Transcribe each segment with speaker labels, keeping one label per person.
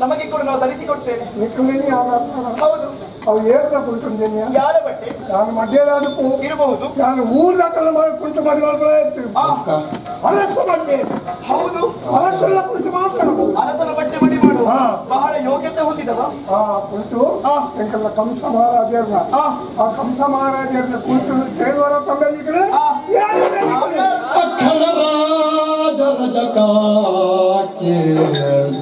Speaker 1: ನಮಗೆ ಕೂಡ ನಾವು ಧರಿಸಿಕೊಡ್ತೇವೆ
Speaker 2: ನಿಕ್ಕಲಿನಿ
Speaker 1: ಹೌದು.
Speaker 2: ಅವು ಏರ್ನ ಕುಂಟುಂದೇನೆ
Speaker 1: ಯಾರ ಬಟ್ಟೆ?
Speaker 2: ನಾನು ಮಡ್ಯದಾದಕ್ಕೂ
Speaker 1: ಇರಬಹುದು.
Speaker 2: ನಾನು ಊರ್ನ ಕಲ್ಲ ಮಾಡಿ ಕುಂಟು ಮಾಡಿ ಅರಸ ಬಟ್ಟೆ.
Speaker 1: ಹೌದು.
Speaker 2: ಅರಸಲ್ಲ ಕುಂಟು ಮಾತ್ರ.
Speaker 1: ಅರಸನ ಬಟ್ಟೆ ಮಡಿ ಮಾಡು.
Speaker 2: ಹಾ.
Speaker 1: ಬಹಳ ಯೋಗ್ಯತೆ ಹೊಂದಿದವ.
Speaker 2: ಆ ಕುಂಟು
Speaker 1: ಆ.
Speaker 2: ಎಂಕಲ್ಲ ಕಂಸ ಮಹಾರಾಜರ್ನ.
Speaker 1: ಆ.
Speaker 2: ಆ ಕಂಸ ಮಹಾರಾಜರ್ನ ಕುಂಟು ಕೇಳುವರ ತಂಬೆಲಿಗಳು
Speaker 1: ಆ.
Speaker 3: ಅಖರ ರಾಜ ರಜಕಾಕ್ಕೆ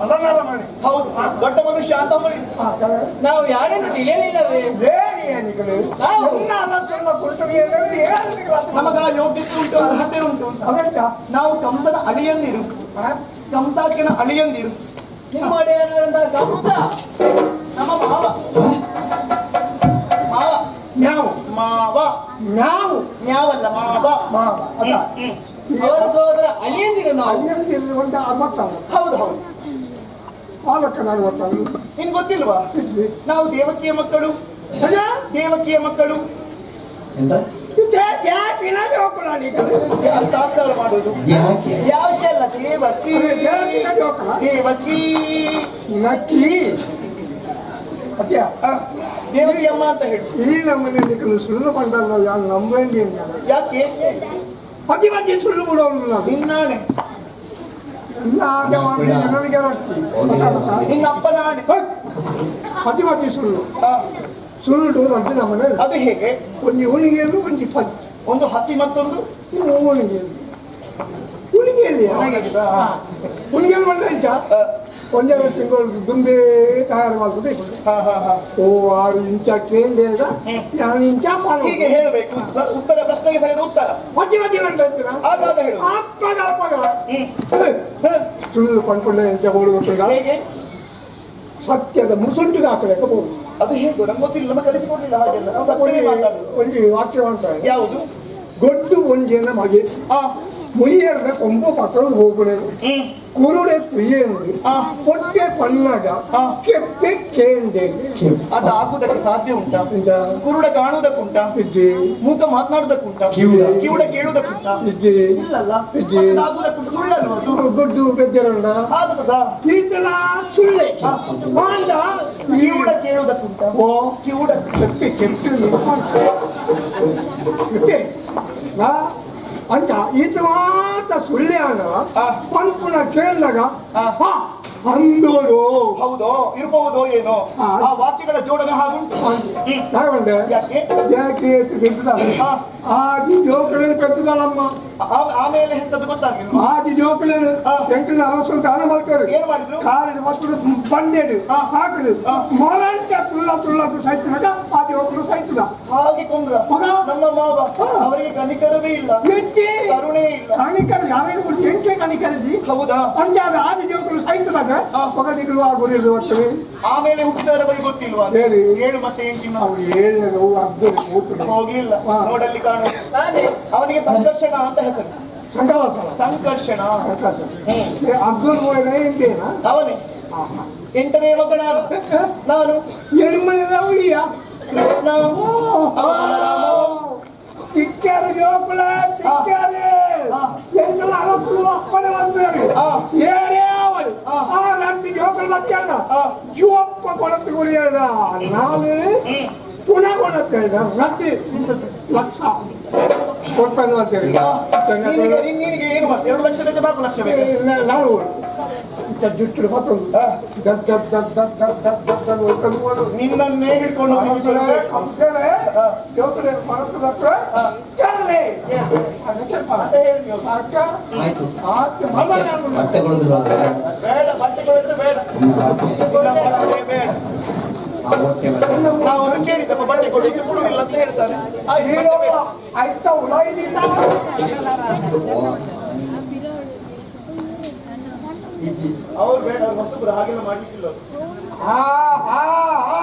Speaker 2: ಅದನ್ನೆಲ್ಲ ಮಾಡಿ.
Speaker 1: ಹೌದು. ದೊಡ್ಡ ಮನುಷ್ಯ ಅಂತ ಹೇಳಿ
Speaker 4: ನಾವು ಯಾರೇನು ತಿಳಿಯಲಿಲ್ಲವೇ?
Speaker 1: ನಮಗ ಯೋಗ್ಯತೆ ಉಂಟು ಅರ್ಹತೆ ಉಂಟು ಅಂತ.
Speaker 2: ಅದೆಂತ
Speaker 1: ನಾವು ಕಂಸನ ಅಳಿಯಂದಿರು ಕಂಸಾಕಿನ ಅಳಿಯಂದಿರು
Speaker 4: ನಿಮ್ಮ ಒಡೆಯನಾದಂತ ಕಂಸ
Speaker 1: ಮಾವ
Speaker 2: ಮ್ಯಾವು
Speaker 1: ನ್ಯಾವಲ್ಲ ಮಾವ?
Speaker 2: ಮಾವ ಅಲ್ಲ
Speaker 4: ಅವರ ಸಹೋದರ ಅಳಿಯಂದಿರು ನಾವು.
Speaker 2: ಆ ಅಮ್ಮತ್ತಾವ
Speaker 1: ಹೌದು ಹೌದು.
Speaker 2: ಪಾಲಕನಾಗಿ ಗೊತ್ತಾಗ
Speaker 1: ನಿನ್ ಗೊತ್ತಿಲ್ವಾ? ನಾವು ದೇವಕಿಯ ಮಕ್ಕಳು. ದೇವಕಿಯ ಮಕ್ಕಳು. ಮಾಡುವುದು
Speaker 3: ಯಾಕೆ
Speaker 1: ಯಾಕೆ ಅಲ್ಲ ದೇವಕಿ? ದೇವಕಿ
Speaker 2: ನಕ್ಕಿ ಅದ್ಯಾ
Speaker 1: ದೇವಕಿ ಅಮ್ಮ ಅಂತ ಹೇಳಿ.
Speaker 2: ಈ ನಮ್ಮನೆ ಸುಳ್ಳು ಬಂದಲ್ಲ ಯಾರು ನಂಬಂಡಿ
Speaker 1: ಯಾಕೆ?
Speaker 2: ಪತಿ ಬಗ್ಗೆ ಸುಳ್ಳು ಬಿಡೋನು ನಾವು
Speaker 1: ನಿನ್ನಾಣೆ ನಿನ್ನ ಅಪ್ಪನ ಆಣೆ
Speaker 2: ಪತಿ ಬಗ್ಗೆ ಸುಳ್ಳು.
Speaker 1: ಆ,
Speaker 2: ಸುಳ್ಳು ಅಂತ ನಮ್ಮನೆ
Speaker 1: ಅದು ಹೇಗೆ?
Speaker 2: ಒಂದು ಹುಣಿಗೆಯಲ್ಲೂ ಒಂದು ಪತಿ
Speaker 1: ಒಂದು ಹಸಿ ಮತ್ತೊಂದು?
Speaker 2: ಇನ್ನು ಹುಣಿಗೆಯಲ್ಲಿ ಹುಣಿಗೆಯಲ್ಲಿ ಹುಣಿಗೆಯಲ್ಲಿ ಒಂದೆರಡು ತಿಂಗಳು ದುಂಬೆ ತಯಾರು ಮಾಡ್ತದೆ.
Speaker 1: ಹಾ ಹಾ
Speaker 2: ಓ ಆರು ಇಂಚ ಕೇಂದ್ರ ನಾನು ಇಂಚ
Speaker 1: ಹೀಗೆ ಹೇಳಬೇಕು. ಉತ್ತರ ಪ್ರಶ್ನೆಗೆ ಸರಿಯಾದ ಉತ್ತರ.
Speaker 2: ಅಪ್ಪಗ ಸುಳ್ಳು ಕೊಂಡ್ಕೊಂಡೆ ಅಂತ ಹೋಗುತ್ತಲ್ಲ
Speaker 1: ಹೇಗೆ?
Speaker 2: ಸತ್ಯದ ಮುಸುಂಟು ಹಾಕಬೇಕು.
Speaker 1: ಅದು ಹೇಗೆ? ನಮ್ಗೆ ಗೊತ್ತಿಲ್ಲ. ನಮ್ಮ ಕಲಿಸಿಕೊಡ್ಲಿಲ್ಲ ಹಾಗೆಲ್ಲ.
Speaker 2: ಒಂದು ವಾಕ್ಯ ಮಾಡ್ತಾರೆ
Speaker 1: ಯಾವುದು?
Speaker 2: ಗೊಡ್ಡು ಒಂಜೇನ ಮಗೆ
Speaker 1: ಆ
Speaker 2: ಮುಯ್ಯರ್ದ ಕೊಂಬು ಪಕ್ಕಳು ಹೋಗುಣರು
Speaker 1: ಹ್ಮ್.
Speaker 2: ಕುರುಡೆ ಪ್ರಿಯೆಂದು
Speaker 1: ಆ.
Speaker 2: ಹೊಟ್ಟೆ ಪನ್ನಗ
Speaker 1: ಆ.
Speaker 2: ಕೆಪ್ಪೆ ಕೇಂದೆ.
Speaker 1: ಅದು ಆಗುವುದಕ್ಕೆ ಸಾಧ್ಯ ಉಂಟಾ? ಕುರುಡ ಕಾಣುವುದಕ್ಕುಂಟಾ ಮೂಕ ಮಾತನಾಡುವುದಕ್ಕುಂಟಾ
Speaker 3: ಕಿವುಡ.
Speaker 1: ಕೇಳುವುದಕ್ಕುಂಟಾ ಇಲ್ಲಲ್ಲ. ಆಗುವುದಕ್ಕುಂಟು ಸುಳ್ಳಲ್ವ ಅದು?
Speaker 2: ಗೊಡ್ಡು ಬೆದ್ದರಣ್ಣ
Speaker 1: ಆಗುತ್ತದಾ
Speaker 2: ಈತನ ಸುಳ್ಳೆ. ಮಾಂಡ.
Speaker 1: ಕಿವುಡ ಕೇಳುವುದಕ್ಕುಂಟಾ
Speaker 2: ಓ.
Speaker 1: ಕಿವುಡ
Speaker 2: ಕೆಪ್ಪೆ ಕೆಪ್ಪೆ. ಅಂಚ ಈತ ಮಾತ್ರ ಸುಳ್ಳೆ
Speaker 1: ಆ.
Speaker 2: ಪಂಪುನ ಕೇಳಿದಾಗ. ಅಂದೋರು.
Speaker 1: ಹೌದು ಇರಬಹುದು ಏನೋ.
Speaker 2: ಆ.
Speaker 1: ವಾಕ್ಯಗಳ ಜೋಡಣೆ ಹಾಗುಂಟು. ಯಾಕೆ?
Speaker 2: ಯಾಕೆ?
Speaker 1: ಆ.
Speaker 2: ಆದಿ ಜೋಕಳನ್ನು ಬೆದ್ದದಲ್ಲಮ್ಮ
Speaker 1: ಆ- ಆಮೇಲೆ ಎಂತದ್ದು ಗೊತ್ತಾಗ್ಲಿಲ್ಲ.
Speaker 2: ಆಡಿ ಜೋಕಳನ್ನು
Speaker 1: ಆ.
Speaker 2: ಎಂಕನ ಅರಸು ದಾನ ಮಾಡ್ತಾರೆ.
Speaker 1: ಏನ್ ಮಾಡಿದ್ರು?
Speaker 2: ಕಾಲಿನ ಮತ್ತು ಬಂದೇಡು
Speaker 1: ಆ.
Speaker 2: ಹಾಕುದು
Speaker 1: ಆ.
Speaker 2: ಮೊರಂಟ ತುಳ್ಳ ತುಳ್ಳದು ಸೈತನಾಗ ಆದಿ ಜೋಕಳು ಸೈತದ
Speaker 1: ಹಾಗೆ ಕೊಂದ್ರ.
Speaker 2: ಮಗ.
Speaker 1: ನಮ್ಮ ಮಾವ ಅವರಿಗೆ ಕನಿಕರವೇ ಇಲ್ಲ.
Speaker 2: ಮೆಚ್ಚಿ.
Speaker 1: ಕರುಣೆ ಇಲ್ಲ.
Speaker 2: ಕಣಿಕರ ಯಾರಿಗೆ ಬಿಟ್ಟು ಕಣಿಕರದಿ
Speaker 1: ಹೌದಾ?
Speaker 2: ಪಂಜಾಬ್ ಆದಿ ಜೋಕಳು ಸೈತದಾಗ
Speaker 1: ಆ.
Speaker 2: ಮಗನಿಗಳು ಆ ಗುರಿಯಲ್ಲಿ
Speaker 1: ಆಮೇಲೆ ಬಗ್ಗೆ ಗೊತ್ತಿಲ್ವಾ?
Speaker 2: ಹೇಳಿ.
Speaker 1: ಏಳು ಮತ್ತೆ ಎಂಟಿನ
Speaker 2: ಅವ್ರು ಏಳನೇದು ಅರ್ಧ ಮೂತ್ರ
Speaker 1: ಹೋಗ್ಲಿಲ್ಲ. ನೋಡಲ್ಲಿ ಕಾಣ
Speaker 4: ನಾನೇ.
Speaker 1: ಅವನಿಗೆ ಸಂಕರ್ಷಣ ಅಂತ ಹೆಸರು.
Speaker 2: ಸಂಕರ್ಷಣ.
Speaker 1: ಸಂಕರ್ಷಣ.
Speaker 2: ಅಬ್ದುಲ್ ಮೋಯನ ಎಂಟೇನಾ
Speaker 1: ಅವನೇ. ಎಂಟನೇ ಮಗ ನಾನು ನಾನು.
Speaker 2: ಎಣ್ಮನೆ ಹುಲಿಯ?
Speaker 1: ಕೃಷ್ಣ.
Speaker 2: ಚಿಕ್ಕಾರು ಜೋಕುಳ ಚಿಕ್ಕಾರು ಎಂಟು ಅರಪ್ಪು ಅಪ್ಪನೆ ಬಂದರು
Speaker 1: ಆ.
Speaker 2: ಆ ರಂಡಿ ಜೋಕುಳ ಮಕ್ಕಳ
Speaker 1: ಆ.
Speaker 2: ಜೋಪ್ಪ ಕೊಳತುಗುರಿಯಲ್ಲ ನಾವೇ ಪುನಃ ಕೊಡತ್ತೆ ರಟ್ಟಿ ಲಕ್ಷ ಕೊಡ್ತಾನೆ ಅಂತೇಳಿ
Speaker 1: ನಿನಗೆ ಏನು ಎರಡು ಲಕ್ಷ ಬೇಕು ಲಕ್ಷ ಬೇಕು
Speaker 2: ನಾವು ಜುಟ್ಟು ಮತ್ತೊಂದು ಹಿಡ್ಕೊಂಡು
Speaker 1: ಹೋಗಿ
Speaker 2: ಅವಸರ, ಅವಸರ, ದೇವ್ರೇ ಮನಸ್ಸು ಹತ್ರ
Speaker 5: ಬಟ್ಟೆ
Speaker 1: ಬೇಡ ಬಟ್ಟೆ ಕೊಡಿದ್ರೆ ಬೇಡ. ಬೇಡ. ನಾವು ಬಟ್ಟೆ ಕೊಡಲಿಕ್ಕೆ ಅಂತ ಹೇಳ್ತಾರೆ. ಆ
Speaker 2: ಹೀರೋ ಆಯ್ತಾ ಉಳಾಯಿದಿಲ್ಲ
Speaker 1: ಅವ್ರು ಬೇಡ ಹೊಸಬ್ರು ಹಾಗೆಲ್ಲ ಮಾಡ್ಲಿಕ್ಕಿಲ್ಲ ಹಾ ಹಾ
Speaker 4: ಹಾ.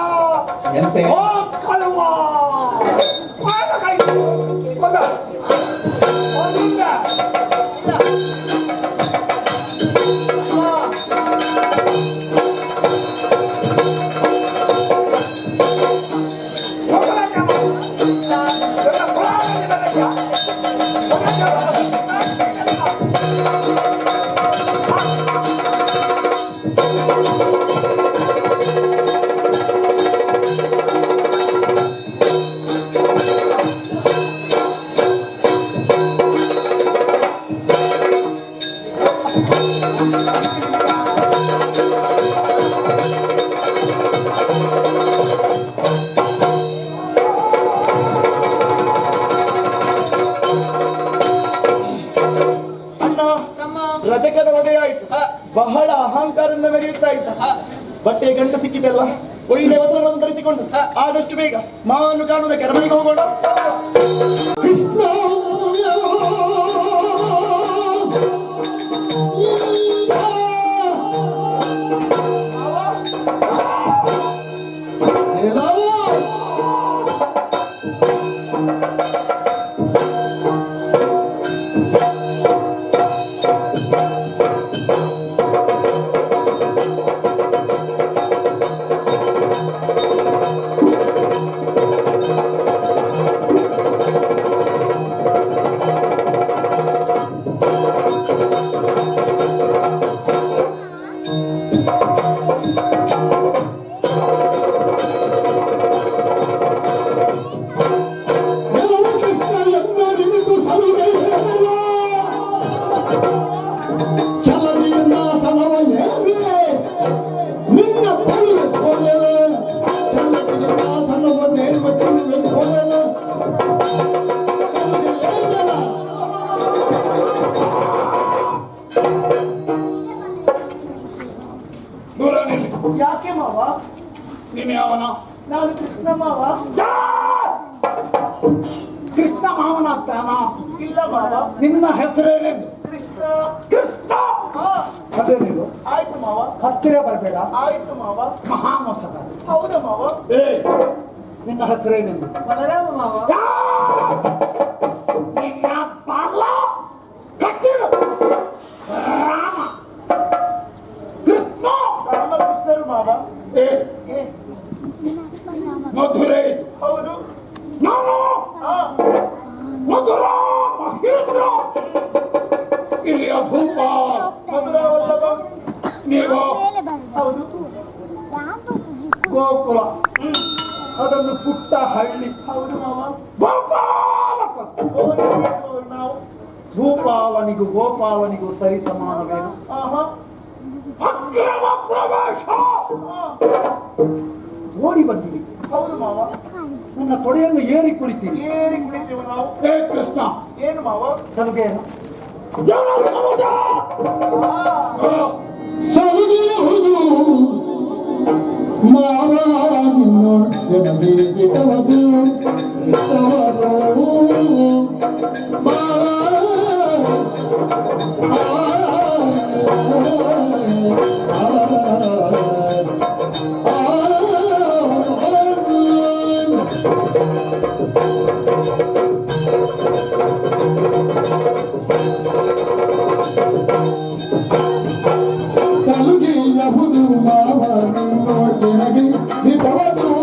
Speaker 1: ಬಹಳ ಅಹಂಕಾರದಿಂದ ನಡೆಯುತ್ತಾ ಇದ್ದ ಬಟ್ಟೆ ಗಂಡ ಸಿಕ್ಕಿದೆಲ್ಲ ಒಳ್ಳೆ ವಸ್ತ್ರಗಳನ್ನು ಧರಿಸಿಕೊಂಡು. ಆದಷ್ಟು ಬೇಗ ಮಾವನ್ನು ಕಾಣುವ ಅರಮನೆಗೆ ಹೋಗೋಣ. ಆಯ್ತು ಮಾವ.
Speaker 2: ಮಹಾಮೋಸದ.
Speaker 1: ಹೌದ ಮಾವ.
Speaker 2: ಏ ನಿನ್ನ ಹೆಸರೇನಿಂದ
Speaker 4: ಬಲರಾಮ ಮಾವ.
Speaker 2: ನಿನ್ನ ಬಾಲ? ಕಟ್ಟಿರು. ರಾಮ. ಕೃಷ್ಣ.
Speaker 1: ರಾಮಕೃಷ್ಣರು ಮಾವ.
Speaker 2: ಏ
Speaker 1: ಏ,
Speaker 2: ಮಧುರೆ ಇದು.
Speaker 1: ಹೌದು
Speaker 2: ನಾನು
Speaker 1: ಹಾ
Speaker 2: ಮಧುರ ಮಹೇಂದ್ರ ಇಲ್ಲಿಯ ಭೂಪ
Speaker 1: ಮಧುರಾ ವಲ್ಲಭ
Speaker 2: ನೀವು
Speaker 1: ಹೌದು
Speaker 2: ಗೋಕುಲ. ಅದನ್ನು ಪುಟ್ಟ ಹಳ್ಳಿ.
Speaker 1: ಹೌದು ನಾವು.
Speaker 2: ಭೂಪಾಲನಿಗೂ ಗೋಪಾಲನಿಗೂ ಸರಿ ಸಮಾನವೇನು? ಓಡಿ ಬಂದಿವಿ
Speaker 1: ಹೌದು ಮಾವ.
Speaker 2: ನನ್ನ ತೊಡೆಯನ್ನು ಏರಿ ಕುಳಿತೀನಿ
Speaker 1: ಏರಿ ಕುಳಿತೇವೆ ನಾವು.
Speaker 2: ಏ ಕೃಷ್ಣ.
Speaker 1: ಏನು ಮಾವ?
Speaker 2: ನಮಗೆ
Speaker 3: ಸಲುಗೆಯುವುದು ಮಾವ
Speaker 2: come to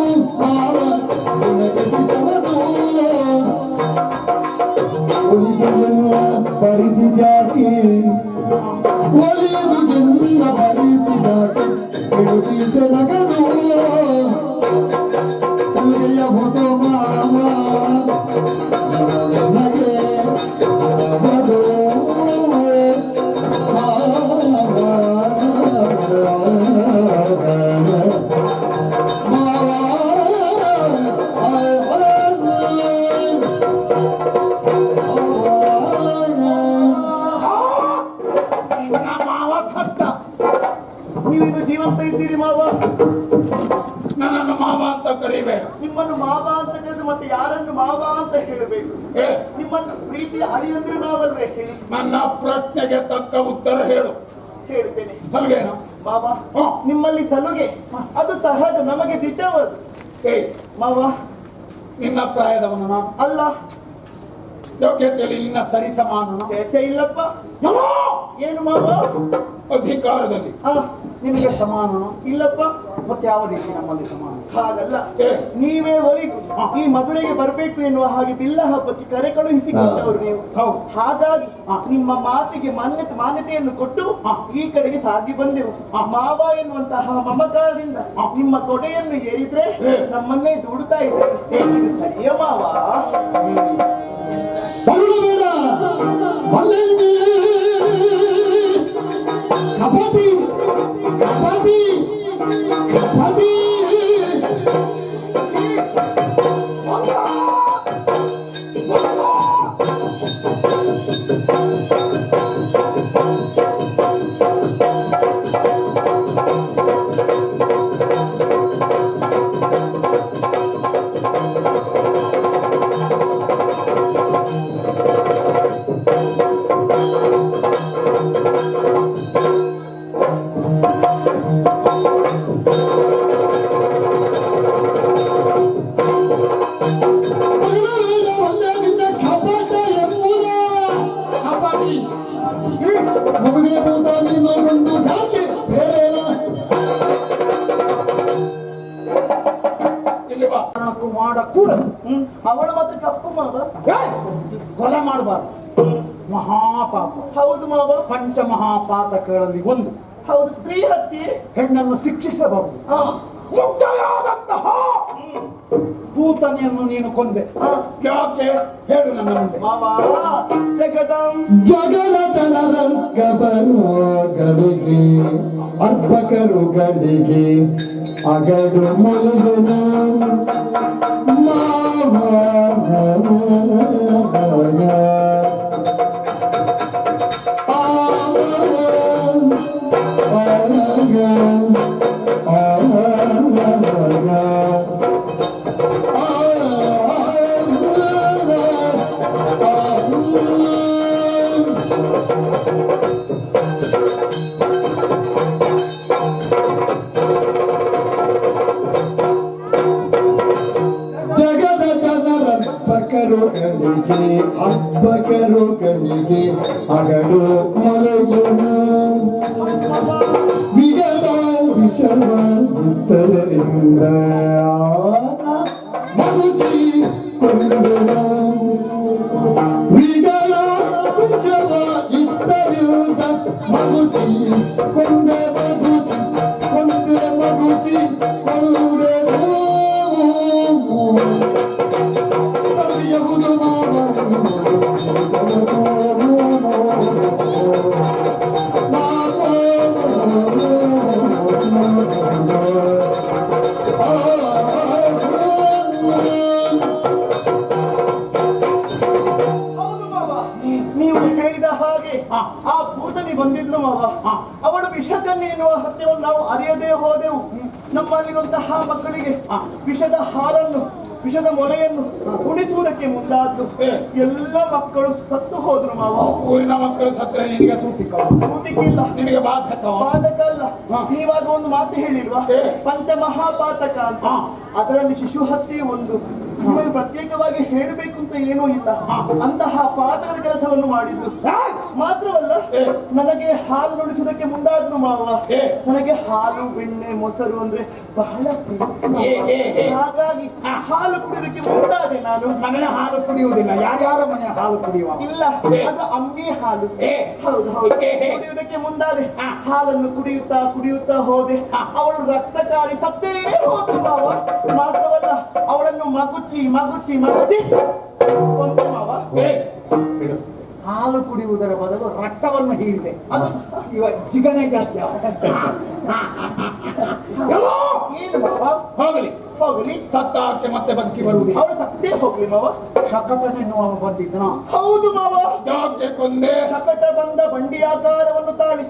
Speaker 1: ನಿಮ್ಮನ್ನು ಮಾವ ಅಂತ ಕರೆದು ಮತ್ತೆ ಯಾರನ್ನು ಮಾವ ಅಂತ ಹೇಳಬೇಕು? ನಿಮ್ಮನ್ನು ಪ್ರೀತಿಯ ಹರಿಯಂದ್ರೆ ನಾವಲ್ವೇ? ಹೇಳಿ.
Speaker 2: ನನ್ನ ಪ್ರಶ್ನೆಗೆ ತಕ್ಕ ಉತ್ತರ ಹೇಳು.
Speaker 1: ಹೇಳ್ತೇನೆ.
Speaker 2: ಸಲ್ಗೇನು
Speaker 1: ಮಾವ
Speaker 2: ಹ.
Speaker 1: ನಿಮ್ಮಲ್ಲಿ ಸಲುಗೆ? ಅದು ಸಹಜ ನಮಗೆ ದಿಟ್ಟವದು
Speaker 2: ಏ
Speaker 1: ಮಾವ.
Speaker 2: ನಿನ್ನ ಪ್ರಾಯದವನು ನಾನು.
Speaker 1: ಅಲ್ಲ.
Speaker 2: ಯೋಗ್ಯತೆಯಲ್ಲಿ ನಿನ್ನ ಸರಿ ಸಮಾನ
Speaker 1: ಚೇಚೆ ಇಲ್ಲಪ್ಪ. ಏನು ಮಾವ?
Speaker 2: ಅಧಿಕಾರದಲ್ಲಿ.
Speaker 1: ಹಾ
Speaker 2: ನಿನಗೆ ಸಮಾನ
Speaker 1: ಇಲ್ಲಪ್ಪ.
Speaker 2: ಮತ್ತೆ ಯಾವ ರೀತಿ ನಮ್ಮಲ್ಲಿ ಸಮಾನ.
Speaker 1: ಹಾಗಲ್ಲ. ನೀವೇ ಒಲಿದು ಈ ಮದುವೆಗೆ ಬರಬೇಕು ಎನ್ನುವ ಹಾಗೆ ಬಿಲ್ಲ ಹಬ್ಬಕ್ಕೆ ಕರೆ ಕಳುಹಿಸಿಕೊಟ್ಟವರು ನೀವು.
Speaker 2: ಹೌದು.
Speaker 1: ಹಾಗಾಗಿ ನಿಮ್ಮ ಮಾತಿಗೆ ಮಾನ್ಯತೆ ಮಾನ್ಯತೆಯನ್ನು ಕೊಟ್ಟು ಈ ಕಡೆಗೆ ಸಾಗಿ ಬಂದೆವು. ಮಾವ ಎನ್ನುವಂತಹ ಮಮಕಾರದಿಂದ ನಿಮ್ಮ ತೊಡೆಯನ್ನು ಏರಿದ್ರೆ ನಮ್ಮನ್ನೇ ದುಡುತ್ತಾ ಇದ್ದೇವೆ ಇದು ಸರಿಯ ಮಾವ? ಕಪ್ಪು ಮಾವ.
Speaker 2: ಏ, ಕೊಲೆ ಮಾಡಬಾರ್ದು. ಮಹಾಪಾಪ.
Speaker 1: ಹೌದು ಮಾವ.
Speaker 2: ಪಂಚ ಮಹಾಪಾತಕಗಳಲ್ಲಿ ಒಂದು.
Speaker 1: ಹೌದು ಸ್ತ್ರೀ ಹತ್ತಿ
Speaker 2: ಹೆಣ್ಣನ್ನು ಶಿಕ್ಷಿಸಬಹುದು.
Speaker 1: ಹಾ
Speaker 2: ಮುಗ್ಧಯಾದಂತಹ ಭೂತನೆಯನ್ನು ನೀನು ಕೊಂದೆ. ಯಾಕೆ? ಹೇಳು ನನ್ನ ಮುಂದೆ.
Speaker 1: ಜಗದಂ.
Speaker 3: ಜಗನತನರಂಗ ಬರುವಗಳಿಗೆ ಅರ್ಭಕರುಗಳಿಗೆ ಅಗಡು ಮುಳುಗುನು ಜಗದ ಅರ್ಭಕರುಗಳಿಗೆ ಅರ್ಭಕರುಗಳಿಗೆ ಅಗಡು ಮಲಗುನು ವಿಗದ ವಿಷವ ಇದ್ದರಿಂದ ಮಗುಚಿ ಕೊಂಡುನು ವಿಗದ ವಿಷವ ಇತ್ತರಿಂದ ಮಗುಚಿ ಕೊಂಡ
Speaker 1: ವಿಷದ ಹಾಲನ್ನು ವಿಷದ ಮೊನೆಯನ್ನು ಉಣಿಸುವುದಕ್ಕೆ ಮುಂದಾದ್ದು ಎಲ್ಲ ಮಕ್ಕಳು ಸತ್ತು ಹೋದ್ರು ಮಾವ.
Speaker 2: ಊರಿನ ಮಕ್ಕಳು ಸತ್ರೆ ನಿನಗೆ ಸೂತಿಕ
Speaker 1: ಸೂತಿಕಿಲ್ಲ
Speaker 2: ನಿನಗೆ ಬಾಧಕ
Speaker 1: ಬಾಧಕ ಅಲ್ಲ. ನೀವಾಗ ಒಂದು ಮಾತು ಹೇಳಿಲ್ವಾ?
Speaker 2: ಪಂಚ
Speaker 1: ಪಂಚಮಹಾಪಾತಕ ಅಂತ. ಅದರಲ್ಲಿ ಶಿಶು ಹತ್ಯೆ ಒಂದು. ನಿಮಗೆ ಪ್ರತ್ಯೇಕವಾಗಿ ಹೇಳಬೇಕು ಅಂತ ಏನೂ ಇಲ್ಲ. ಅಂತಹ ಪಾತ್ರದ ಕೆಲಸವನ್ನು ಮಾಡಿದ್ರು. ಮಾತ್ರವಲ್ಲ. ನನಗೆ ಹಾಲು ನುಡಿಸುವುದಕ್ಕೆ ಮುಂದಾದ್ರು ಮಾವ. ನನಗೆ ಹಾಲು ಬೆಣ್ಣೆ ಮೊಸರು ಅಂದ್ರೆ ಬಹಳ. ಹಾಗಾಗಿ ಹಾಲು ಕುಡಿಯೋದಕ್ಕೆ ಮುಂದಾದೆ ನಾನು.
Speaker 2: ಮನೆಯ ಹಾಲು ಕುಡಿಯುವುದಿಲ್ಲ. ಯಾರ್ಯಾರ ಮನೆಯ ಹಾಲು ಕುಡಿಯುವ?
Speaker 1: ಇಲ್ಲ ಅದು ಅಮ್ಮಿ ಹಾಲು. ಹೌದು ಹೌದು. ಕುಡಿಯುವುದಕ್ಕೆ ಮುಂದಾದೆ. ಹಾಲನ್ನು ಕುಡಿಯುತ್ತಾ ಕುಡಿಯುತ್ತಾ ಹೋದೆ. ಅವಳು ರಕ್ತಕಾರಿ ಸತ್ತೇ ಹೋದ್ರು ಮಾವ. ಮಾತ್ರವಲ್ಲ ಅವಳನ್ನು ಮಗುಚಿ ಒಂದು ಮಾವ.
Speaker 2: ಏ, ಹಾಲು ಕುಡಿಯುವುದರ ಬದಲು ರಕ್ತವನ್ನು ಹೀರಿದೆ. ಅದು ಇವ ಜಿಗಣೆ ಜಾತಿ ಅವ. ಎಲ್ಲೋ
Speaker 1: ಏನು ಮಾವ?
Speaker 2: ಹೋಗಲಿ.
Speaker 1: ಹೋಗಲಿ.
Speaker 2: ಸತ್ತಾಕೆ ಮತ್ತೆ ಬದುಕಿ ಬರುವುದು.
Speaker 1: ಅವಳು ಸತ್ತೇ ಹೋಗ್ಲಿ ಮಾವ.
Speaker 2: ಶಕಟನೆನ್ನುವ ಬಂದಿದ್ದನ?
Speaker 1: ಹೌದು ಮಾವ.
Speaker 2: ಯಾಕೆ ಕೊಂದೆ?
Speaker 1: ಶಕಟ ಬಂದ ಬಂಡಿಯಾಕಾರವನ್ನು ತಾಳಿ.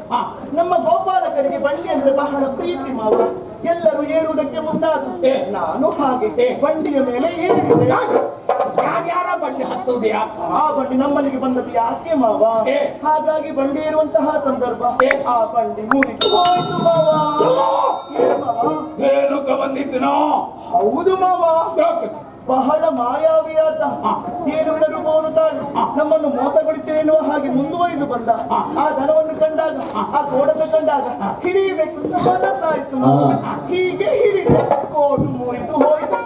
Speaker 1: ನಮ್ಮ ಗೋಪಾಲಕರಿಗೆ ಬಂಡಿ ಅಂದ್ರೆ ಬಹಳ ಪ್ರೀತಿ ಮಾವ. ಎಲ್ಲರೂ ಏರುವುದಕ್ಕೆ
Speaker 2: ಮುಂದಾದ್ರು
Speaker 1: ನಾನು ಹಾಗೆ ಬಂಡಿಯ ಮೇಲೆ ಏರಿದೆ.
Speaker 2: ಯಾರ್ಯಾರ ಬಂಡಿ ಹತ್ತುವುದೆಯಾ
Speaker 1: ಆ ಬಂಡಿ ನಮ್ಮಲ್ಲಿಗೆ ಬಂದದ್ದು ಯಾಕೆ ಮಾವ. ಹಾಗಾಗಿ ಬಂಡಿ ಇರುವಂತಹ ಸಂದರ್ಭ. ಆ ಬಂಡಿ ಮುರಿದು ಹೋಯ್ತು ಮಾವ. ಏನು ಮಾವ?
Speaker 2: ಬಂದಿದ್ದನೋ?
Speaker 1: ಹೌದು ಮಾವ. ಬಹಳ ಮಾಯಾವಿಯಾದ ಏನು ಇಡಲು ತಾಳು? ನಮ್ಮನ್ನು ಮೋಸಗೊಳಿಸ್ತೇನೆ ಎನ್ನುವ ಹಾಗೆ ಮುಂದುವರಿದು ಬಂದ. ಆ ಧನವನ್ನು ಕಂಡಾಗ, ಆ ಕೋಡನ್ನು ಕಂಡಾಗ ಹಿಡಿಯಬೇಕು. ಮನಸ್ಸಾಯ್ತು. ಹೀಗೆ ಹಿಡಿದ ಕೋಡು ಮುರಿದು ಹೋಯ್ತು.